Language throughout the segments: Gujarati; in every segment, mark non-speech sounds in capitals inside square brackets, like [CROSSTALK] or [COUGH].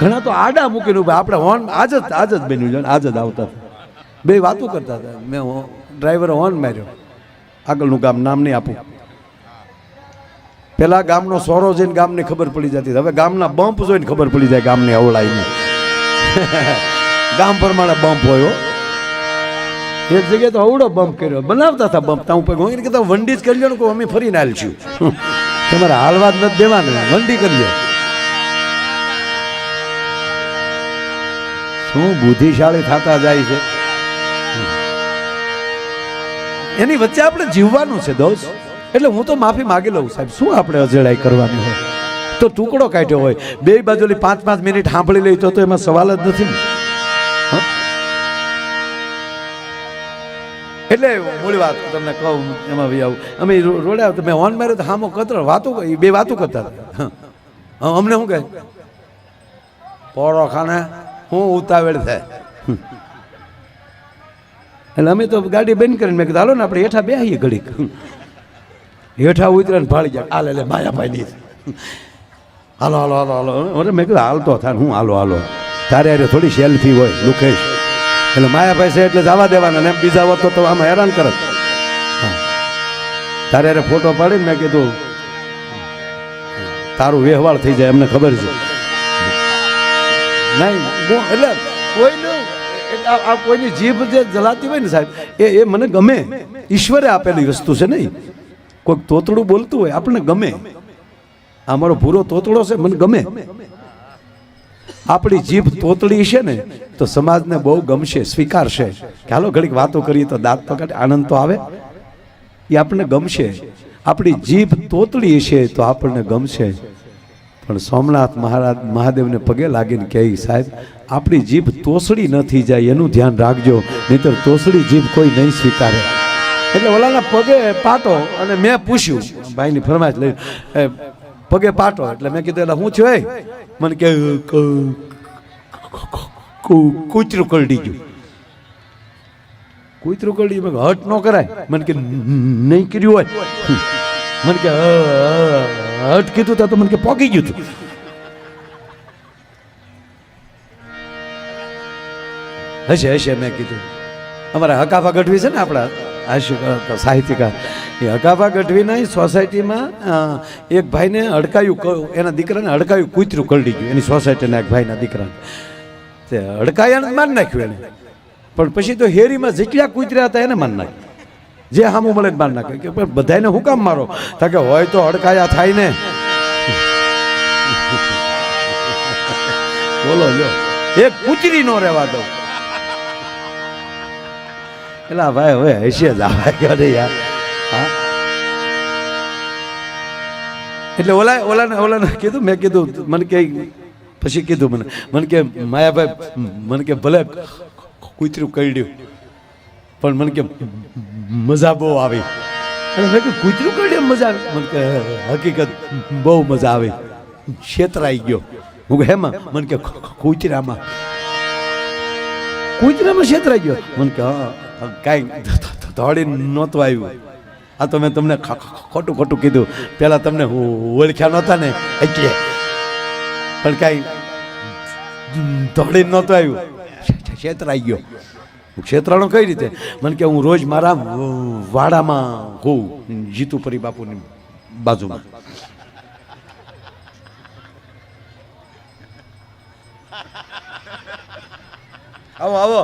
ઘણા તો આડા મૂકીને ઊભા. આપણે હોર્ન આજ જ આજ જ બન્યું છે આજ જ આવતા હતા. બે વાતો કરતા હતા. મેં ડ્રાઈવરે હોર્ન માર્યો. આગળનું ગામ નામ નહીં આપું. પેલા ગામનો સોરો જઈને ગામની ખબર પડી જતી હવે ગામના બમ્પ જોઈને ખબર પડી જાય ગામની અવળાઈને [LAUGHS] ગામ પ્રમાણે બમ્પ હોય. એક જગ્યાએ તો અવડો બમ્પ કર્યો. બનાવતા હતા બમ્પ. તા ઉપર હું કહેતા, વંડી જ કરી લો અમે ફરીને હાલશું [LAUGHS] તમારે હાલવા જ નથી દેવાને. વંડી કરી લો શું બુદ્ધિશાળી થતા જાય છે? એની વચ્ચે આપણે જીવવાનું છે દોસ્ત. એટલે હું તો માફી માગી લઉં સાહેબ. શું આપણે અજડાઈ કરવાની હોય? તો ટુકડો કાઢ્યો હોય. બે બાજુની પાંચ પાંચ મિનિટ સાંભળી લઈ તો એમાં સવાલ જ નથી ને. એટલે મૂળ વાત તમને કહું, એમાં ભાઈ આવું. અમે રોડે આવતા, મેં ઓન માર્યો તો હામો કતરો, વાતો બે વાતો કરતા. અમને શું કહે? પોળો ખાને? હું ઉતાવળ થાય એટલે અમે તો ગાડી બંધ કરીને મેં કીધું, હાલો ને, આપણે હેઠા બેસીએ ઘડીક. હેઠા ઉતરે ને ભાળી જાય હાલે લે માયાભાઈ ની. હાલો હાલો હાલો હાલો. અરે મેં કીધું હાલતો થાય હું હાલો હાલો. તારે અરે થોડી સેલ્ફી હોય, લુકેશ. એટલે માયાભાઈ છે એટલે જવા દેવાના ને બીજા હોત તો આમાં હેરાન કરત. તારે અરે ફોટો પાડીને મેં કીધું, તારું વ્યવહાર થઈ જાય, એમને ખબર છે. નહીં હું- એટલે કોઈનું આ કોઈની જીભ જે જલાતી હોય ને સાહેબ, એ એ મને ગમે. ઈશ્વરે આપેલી વસ્તુ છે નહીં. કોઈક તોતડું બોલતું હોય, આપણને ગમે. આ મારો ભૂરો તોતડો છે, મને ગમે. આપણી જીભ તોતડી છે ને, તો સમાજને બહુ ગમશે, સ્વીકારશે. કે હાલો, ઘડીક વાતો કરીએ તો દાંત તો આનંદ તો આવે. એ આપણને ગમશે. આપણી જીભ તોતડી છે, તો આપણને ગમશે. પણ સોમનાથ મહારાજ મહાદેવને પગે લાગીને કહે સાહેબ આપણી જીભ તોસડી ન થઈ જાય એનું ધ્યાન રાખજો નહીતર તોસડી જીભ કોઈ નહીં સ્વીકારે. એટલે ઓલાના પગે પાટો અને મેં પૂછ્યું ભાઈની ફરમાશ લઈ પગે પાટો. એટલે મેં કીધું એટલે હું છું મને કે ક- કુ- કૂતરું કરડી ગયું. કૂતરું કરડી. મેં હટ ન કરાય. મને કે નહીં કર્યું હોય. મને કે "અ, અ, હટ કીધું તા તો મને કે પોકી ગયું હતું હશે હશે, મેં કીધું. અમારા હકાફા ગઢવી છે ને આપણા આશુ સાહિત્યકાર. એ હકાફા ગઢવીના સોસાયટીમાં એક ભાઈને હડકાયું એના દીકરાને હડકાયું કૂતરું કરડી ગયું. એની સોસાયટીના એક ભાઈના દીકરાને. તે હડકાયાને મારી નાખ્યું એને. પણ પછી તો હેરીમાં જેટલા કૂતર્યા હતા એને મારી નાખ્યું. જે હામું મળે ને બાર નાખે. કે બધાને હું કામ મારો? કે હોય તો હડકાયા થાય ને. [LAUGHS] બોલો જો એક કૂતરી નો રહેવા દઉં એલા ભાઈ, હવે હશે જ આવે. અરે યાર. હા? એટલે ઓલા, ઓલાને ઓલાને કીધું, મેં કીધું, મને કે, પછી કીધું મને મને કે, માયાભાઈ, મને કે ભલે કૂતરું કરડ્યું, પણ મને કે મજા બહુ આવી. અને મેં કીધું કૂતરું કરડે મજા આવે? મને કે હકીકત બહુ મજા આવી. છેતરાઈ ગયો. હું કે હેમાં? મને કે કૂતરામાં. કૂતરામાં છેતરાઈ ગયો? મને કે હા કાંઈ દોડી નહોતું આવ્યું. આ તો મેં તમને ખોટું ખોટું કીધું. પહેલાં તમને હું ઓળખ્યા નહોતા ને એટલે. પણ કાંઈ દોડી નહોતું આવ્યું. છેતરાઈ ગયો. ક્ષેત્રાણો કઈ રીતે? મને કે હું રોજ મારા વાડામાં હોઉં, જીતુ પરી બાપુની બાજુમાં. આવો આવો.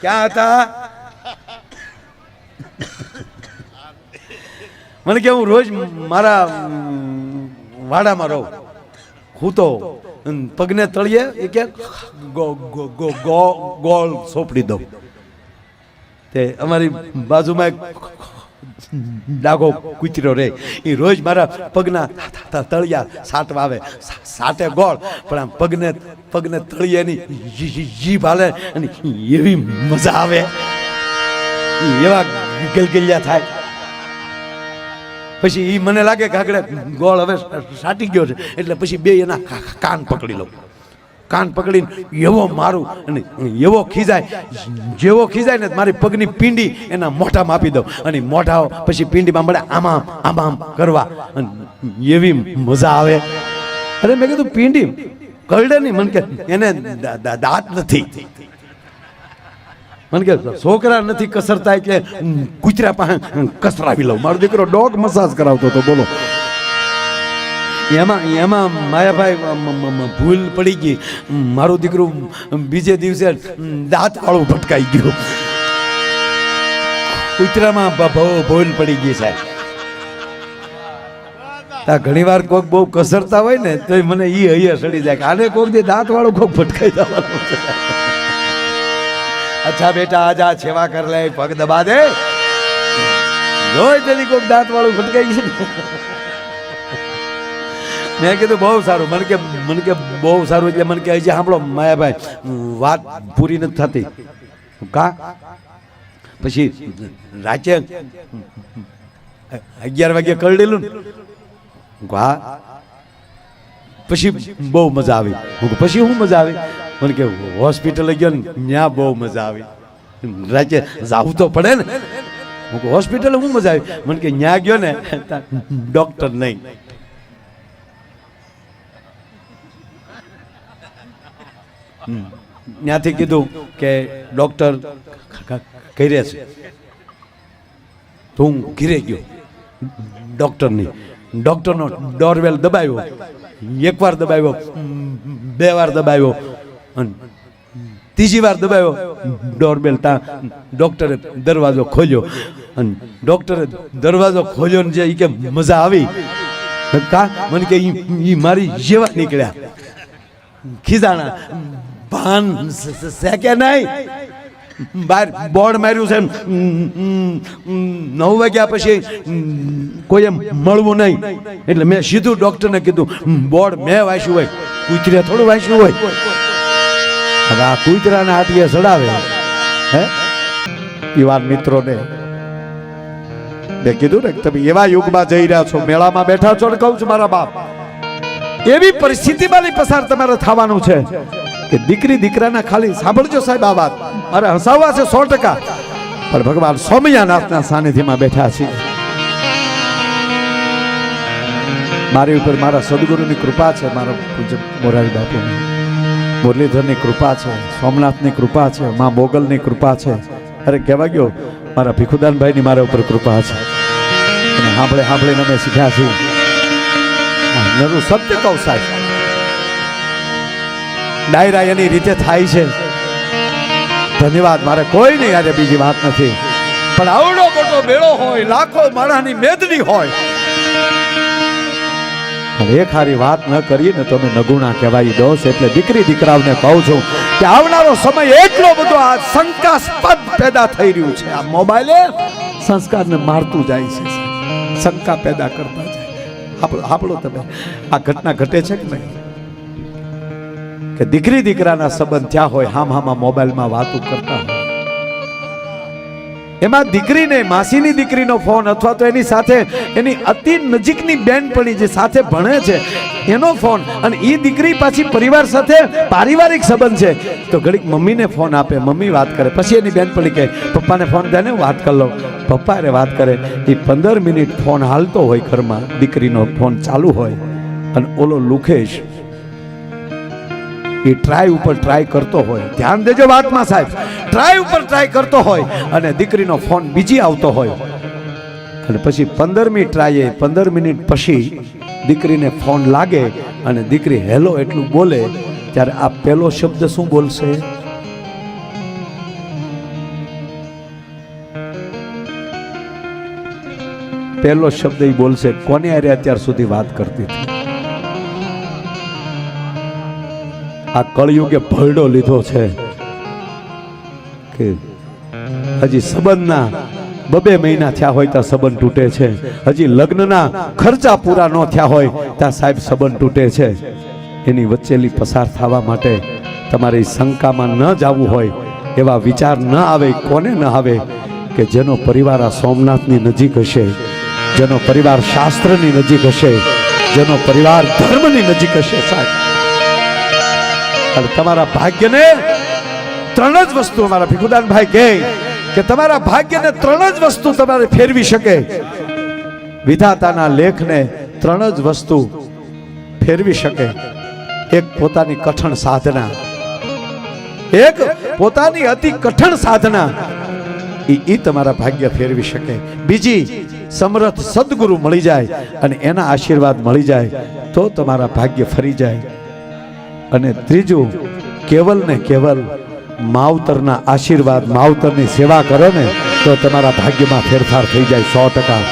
ક્યાં હતા? મને કે હું રોજ મારા વાડામાં રહું. હું તો પગને તળિયે એ કે, ગો- ગો- ગો- ગો- ગોળ સોંપડી દઉં. તે અમારી બાજુમાં એક ડાઘો કૂતરો રે. એ રોજ મારા પગના તળિયા સાટવા આવે. સાટે ગોળ, પણ આમ પગને પગને તળીએ જી- જીભ હાલે અને એવી મજા આવે. એવા ગલગલિયા થાય. પછી એ મને લાગે કે આગળ ગોળ હવે સાટી ગયો છે. એટલે પછી બે એના કાન પકડી લઉં. કાન પકડીને એવો મારું અને એવો ખીજાય. જેવો ખીજાય ને મારી પગની પીંડી એના મોઢામાં આપી દઉં. અને મોઢા પછી પીંડીમાં મળે આમાં આમ આમ કરવા. અને એવી મજા આવે. અરે મેં કીધું પીંડી કરડે નહીં મને કે એને દાંત નથી. મને કે છોકરા નથી કસરતા એટલે કૂતરા પાસે કસરાવી લઉં. મારો દીકરો ડોગ મસાજ કરાવતો હતો, બોલો. એમાં એમાં માયાભાઈ ભૂલ પડી ગઈ. મારું દીકરું બીજે દિવસે દાંત વાળું ભટકાઈ ગયું. કૂતરામાં ભૂલ પડી ગઈ સાહેબ. આ ઘણી વાર કોક બહુ કસરતા હોય ને તો મને ઈ હૈયા સડી જાય આને કોક દે દાંત વાળું કોક ભટકાઈ જવાનું અચ્છા બેટા આજા સેવા કર લે, પગ દબા દે. જોઈ તેની કોક દાંત વાળું ભટકાઈ ગયું મેં કીધું બહુ સારું, મને કે મને કે બહુ સારું એટલે મને કે, હજી સાંભળો, માયાભાઈ, વાત પૂરી નથી થતી. કા? પછી રાચે અગિયાર વાગે કરડેલું ને. હા પછી બહુ મજા આવી. પછી શું મજા આવી? મને કે હોસ્પિટલે ગયો ને ત્યાં બહુ મજા આવી. રાતે જાવું તો પડે ને. હું હોસ્પિટલે હું મજા આવી? મને કે ત્યાં ગયો ને ડોક્ટર નહીં. ત્યાંથી કીધું કે ડોક્ટર કહી રહ્યા છે. તો હું ઘીરે ગયો. ડોક્ટરની ડોક્ટરનો ડોરવેલ દબાવ્યો. એકવાર દબાવ્યો. બે વાર દબાવ્યો. ત્રીજી વાર દબાવ્યો. ડોરબેલ તા ડોક્ટરે દરવાજો ખોલ્યો. અને ડોક્ટરે દરવાજો ખોલ્યો ને જે કે મજા આવી. કા? મને કે ઈ મારી જેવા નીકળ્યા. ખીજાણા. ભાન સ- નહીં. બાર બોર્ડ માર્યું છે નવ વાગ્યા પછી કોઈ એમ મળવું નહીં. એટલે મેં સીધું ડોક્ટરને કીધું બોર્ડ મેં વાંચ્યું હોય. કૂતરે થોડું વાંચ્યું હોય. હવે આ કૂતરાના આટીએ ચડાવે હે? યુવાન મિત્રોને મેં કીધું ને તમે એવા યુગમાં જઈ રહ્યા છો, મેળામાં બેઠા છો ને કહું છું મારા બાપ, એવી પરિસ્થિતિમાંથી પસાર તમારે થવાનું છે કે દીકરી દીકરાના ખાલી સાંભળજો સાહેબ આ વાત. મારે હસાવવા છે સો ટકા, પણ ભગવાન સોમયાનાથના સાનિધ્યમાં બેઠા છે મારી ઉપર મારા સદગુરુની કૃપા છે, મારા પૂજ્ય મોરારી બાપુની. મુરલીધરની કૃપા છે, સોમનાથની કૃપા છે, મા મોગલની કૃપા છે. અરે કહેવા ગયો, મારા ભીખુદાનભાઈની મારા ઉપર કૃપા છે. અને સાંભળે સાંભળીને અમે શીખ્યા છીએ. સત્ય કહું સાહેબ. ડાયરા એની રીતે થાય છે. ધન્યવાદ, મારે કોઈ નહીં યારે બીજી વાત નથી. પણ આવડો મોટો મેળો હોય, લાખો માણસની મેદની હોય. અને એક હારી વાત ન કરીએ ને તમે નગુણા કહેવાય દોષ એટલે દીકરી દીકરાઓને કહું છું કે આવનારો સમય એટલો બધો આ શંકાસ્પદ પેદા થઈ રહ્યું છે. આ મોબાઈલે સંસ્કારને મારતું જાય છે શંકા પેદા કરતા જાય. આપણો આપણો તમે આ ઘટના ઘટે છે કે નહીં? કે દીકરી દીકરાના સંબંધ ત્યાં હોય હામ હામાં મોબાઈલમાં વાતો કરતા એમાં દીકરીને, માસીની દીકરીનો ફોન અથવા તો એની સાથે એની અતિ નજીકની બેનપણી જે સાથે ભણે છે, એનો ફોન. અને એ દીકરી પાછી પરિવાર સાથે પારિવારિક સંબંધ છે. તો ઘડીક મમ્મીને ફોન આપે, મમ્મી વાત કરે. પછી એની બેનપણી કહે, પપ્પાને ફોન દે ને વાત કરી લો પપ્પા અરે વાત કરે એ પંદર મિનિટ ફોન હાલતો હોય ઘરમાં, દીકરીનો ફોન ચાલુ હોય. અને ઓલો લુખેશ એ ટ્રાય ઉપર ટ્રાય કરતો હોય. ધ્યાન દેજો વાતમાં સાહેબ. ટ્રાય ઉપર ટ્રાય કરતો હોય અને દીકરીનો ફોન બીજી આવતો હોય. અને પછી પંદરમી ટ્રાયે પંદર મિનિટ પછી દીકરીને ફોન લાગે અને દીકરી હેલો એટલું બોલે ત્યારે આ પહેલો શબ્દ શું બોલશે? પહેલો શબ્દ એ બોલશે, કોને અરે અત્યાર સુધી વાત કરતી હતી? આ કળયુગે ભરડો લીધો છે કે હજી સંબંધના બબે મહિના થયા હોય ત્યાં સંબંધ તૂટે છે. હજી લગ્નના ખર્ચા પૂરા ન થયા હોય ત્યાં સાહેબ સંબંધ તૂટે છે. એની વચ્ચેલી પસાર થવા માટે તમારે શંકામાં ન જવું હોય એવા વિચાર ન આવે, કોને ન આવે કે જેનો પરિવાર આ સોમનાથની નજીક હશે, જેનો પરિવાર શાસ્ત્રની નજીક હશે, જેનો પરિવાર ધર્મની નજીક હશે સાહેબ. અને તમારા ભાગ્યને ત્રણ જ વસ્તુ અમારા ભીખુદાનભાઈ કહે કે તમારા ભાગ્યને ત્રણ જ વસ્તુ તમારે ફેરવી શકે. વિધાતાના લેખને ત્રણ જ વસ્તુ ફેરવી શકે. એક પોતાની કઠણ સાધના. એક પોતાની અતિ કઠણ સાધના. ઈ તમારા ભાગ્ય ફેરવી શકે. બીજી સમર્થ સદગુરુ મળી જાય અને એના આશીર્વાદ મળી જાય તો તમારા ભાગ્ય ફરી જાય. અને ત્રીજું, કેવલ ને કેવલ માવતરના આશીર્વાદ, માવતરની સેવા કરો ને તો તમારા ભાગ્યમાં ફેરફાર થઈ જાય સો ટકા.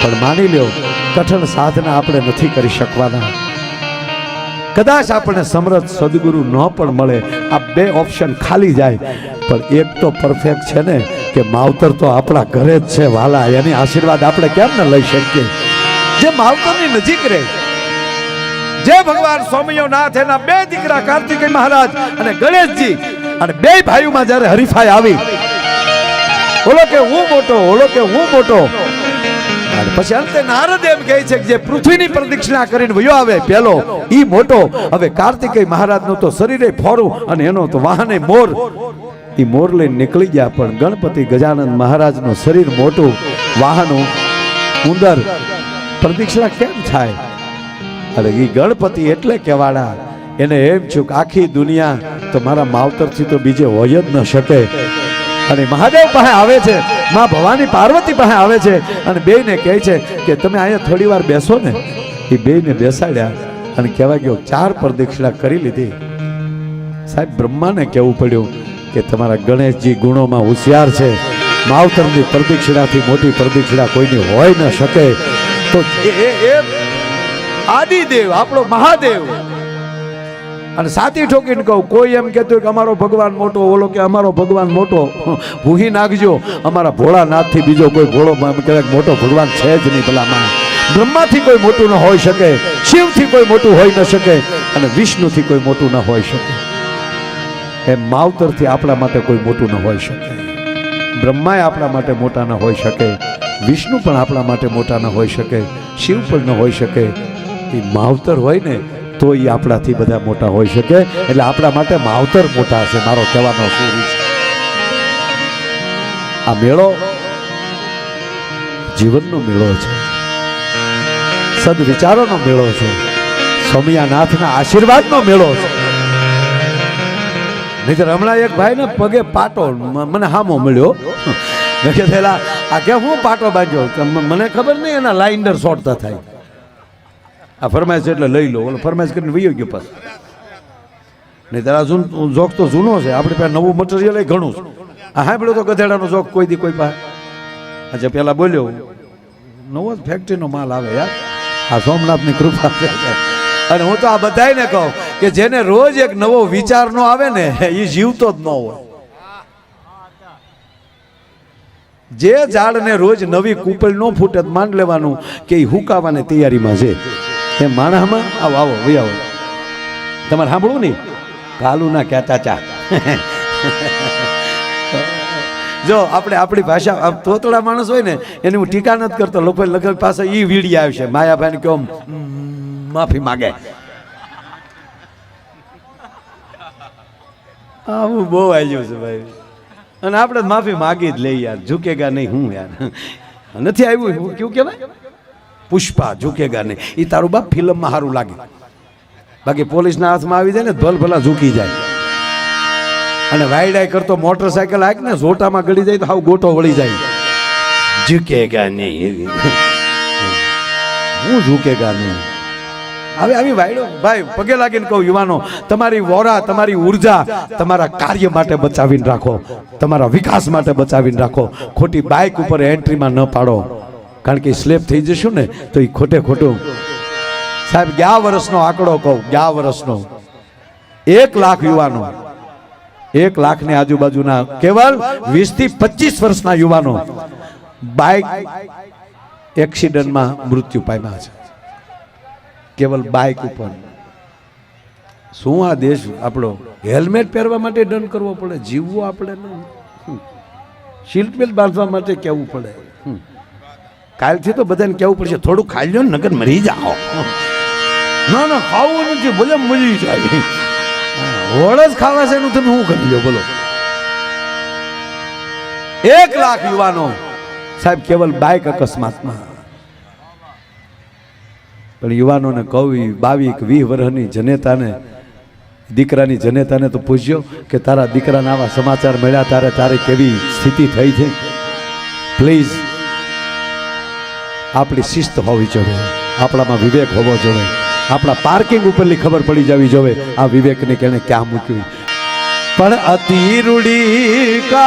પણ માની લ્યો, કઠણ સાધના આપણે નથી કરી શકવાના. કદાચ આપણને સમરથ સદગુરુ ન પણ મળે, આ બે ઓપ્શન ખાલી જાય. પણ એક તો પરફેક્ટ છે ને, કે માવતર તો આપણા ઘરે જ છે વાલા, એની આશીર્વાદ આપણે કેમ ન લઈ શકીએ? જે માવતરની નજીક રહે જે ભગવાન સ્વામીઓ નાથ એના બે દીકરા કાર્તિકેય મહારાજ અને ગણેશજી અને બે ભાઈઓમાં જ્યારે હરીફાઈ આવી, ઓલો કે હું મોટો, ઓલો કે હું મોટો. પછી અંતે નારદ એમ કહે છે કે જે પૃથ્વીની પ્રદક્ષિણા કરીને વયો આવે, પેલો ઈ મોટો. હવે કાર્તિકેય મહારાજનું તો શરીરે ફોરું અને એનો તો વાહને મોર. ઈ મોર લઈને નીકળી ગયા, પણ ગણપતિ ગજાનંદ મહારાજનું શરીર મોટું, વાહનું, ઉંદર. પ્રદક્ષિણા કેમ થાય? અરે એ ગણપતિ એટલે કેવાડા એને એમ છું કે આખી દુનિયા તો મારા માવતરથી તો બીજે હોય જ ન શકે. અને મહાદેવ પાસે આવે છે, માં ભવાની પાર્વતી પાસે આવે છે અને બેયને કહે છે કે તમે અહીંયા થોડી વાર બેસો ને. એ બેયને બેસાડ્યા અને કહેવા ગયો, ચાર પ્રદક્ષિણા કરી લીધી. સાહેબ, બ્રહ્માને કહેવું પડ્યું કે તમારા ગણેશજી ગુણોમાં હોશિયાર છે. માવતરની પ્રદક્ષિણાથી મોટી પ્રદક્ષિણા કોઈની હોય ન શકે. તો એ આદિદેવ, આપણો મહાદેવ. અને સાથી ઠોકીને કહું, કોઈ એમ કહેતું કે અમારો ભગવાન મોટો, ઓલો કે અમારો ભગવાન મોટો, ભૂહી નાખજો. અમારા ભોળાનાથથી બીજો કોઈ ભોળો ક્યારેક મોટો ભગવાન છે જ નહીં ભલામાં બ્રહ્માથી કોઈ મોટું ન હોઈ શકે, શિવથી કોઈ મોટું હોઈ ન શકે, અને વિષ્ણુથી કોઈ મોટું ન હોઈ શકે. એમ માવતરથી આપણા માટે કોઈ મોટું ન હોઈ શકે. બ્રહ્માએ આપણા માટે મોટા ન હોઈ શકે. વિષ્ણુ પણ આપણા માટે મોટા ન હોઈ શકે. શિવ પણ ન હોઈ શકે. એ માવતર હોય ને, તો એ આપણાથી બધા મોટા હોઈ શકે. એટલે આપણા માટે માવતર મોટા હશે, મારો કહેવાનો શું આ મેળો જીવનનો મેળો છે. સદવિચારોનો મેળો છે. સ્વામિયાનાથના આશીર્વાદનો મેળો છે. નહીતર હમણાં એક ભાઈ ને પગે પાટો મને હામો મળ્યો. કે થયેલા આ કે હું પાટો બાંધ્યો? મને ખબર નહીં, એના લાઇન્ડર શોર્ટતા થાય. આ ફરમાઈશ એટલે લઈ લો. ઓલો ફરમાઈશ કરીને વયો ગયો પાછો. નહીં તારા જૂન જોક તો જૂનો છે. આપણે પાસે નવું મટીરિયલ એ ઘણું છે. આ સાંભળ્યો તો ગધેડાનો જોક કોઈ દી કોઈ પાસે અચ્છા પેલા બોલ્યો, નવો જ ફેક્ટરીનો માલ આવે યાર. આ સોમનાથની કૃપા અને હું તો આ બધાયને કહું કે જેને રોજ એક નવો વિચાર નો આવે ને, એ જીવતો જ ન હોય. જે ઝાડને રોજ નવી કૂપળ ન ફૂટે માંડ લેવાનું કે એ હુકાવાની તૈયારીમાં છે. એ માણામાં આવો આવો ભાઈ આવો. તમારે સાંભળવું નહીં? કાલુ ના કહેતા ચા [LAUGHS] જો, આપણે આપણી ભાષા તોતળા માણસ હોય ને, એની હું ટીકા નથી કરતો. લોકો લગભગ પાસે એ વીડી આવશે. માયાભાઈને કહો માફી માગે. આવું બહુ આવ્યું છે ભાઈ. અને આપણે માફી માગી જ લઈ યાર. ઝૂકેગા નહીં હું યાર. નથી આવ્યું? કેવું કહેવાય? પુષ્પા ઝૂકેગા નહીં. એ તારું બાપ ફિલ્મમાં સારું લાગે. બાકી પોલીસના હાથમાં આવી જાય ને ભલ ભલા ઝૂકી જાય. અને વાયડાય કરતો મોટરસાયકલ હાક ને ઝોટામાં ગળી જાય તો હાવ ગોટો વળી જાય. ઝૂકેગા નહીં. હું ઝૂકેગા નહીં. હવે આવી વાયડો. ભાઈ, પગે લાગીને કહું યુવાનો, તમારી વોરા, તમારી ઊર્જા તમારા કાર્ય માટે બચાવીને રાખો. તમારા વિકાસ માટે બચાવીને રાખો. ખોટી બાઇક ઉપર એન્ટ્રીમાં ન પાડો. કારણ કે સ્લેપ થઈ જશું ને, તો એ ખોટે ખોટું. સાહેબ, ગયા વર્ષનો આંકડો કહું, ગયા વર્ષનો. એક લાખ યુવાનો. એક લાખની આજુબાજુના, કેવલ વીસથી પચીસ વર્ષના યુવાનો બાઇક એક્સિડન્ટમાં મૃત્યુ પામ્યા છે. કેવલ બાઇક ઉપર. શું આ દેશ આપણો હેલ્મેટ પહેરવા માટે દંડ કરવો પડે? જીવવું આપણે નહીં સીટ બેલ્ટ બાંધવા માટે કહેવું પડે. કાલથી તો બધાને કહેવું પડશે થોડું ખાઈ લો નગર મરી જાઓ. ના ના, ખાવું નથી, ભલે મરી જાય. વળ જ ખાવા છે એનું, તમે શું કરી લો, બોલો. એક લાખ યુવાનો, સાહેબ, કેવલ બાઇક અકસ્માતમાં. પણ યુવાનોને કવિ, બાવીક વીહ વર્ષની જનેતાને, દીકરાની જનેતાને તો પૂછ્યો કે તારા દીકરાના આવા સમાચાર મળ્યા, તારે તારે કેવી સ્થિતિ થઈ છે? પ્લીઝ આપણી શિસ્ત હોવી જોઈએ, આપણામાં વિવેક હોવો જોઈએ, આપણા પાર્કિંગ ઉપરની ખબર પડી જવી જોઈએ, આ વિવેકને કેને ક્યાં મૂક્યું? પણ અતિ રૂડી એકે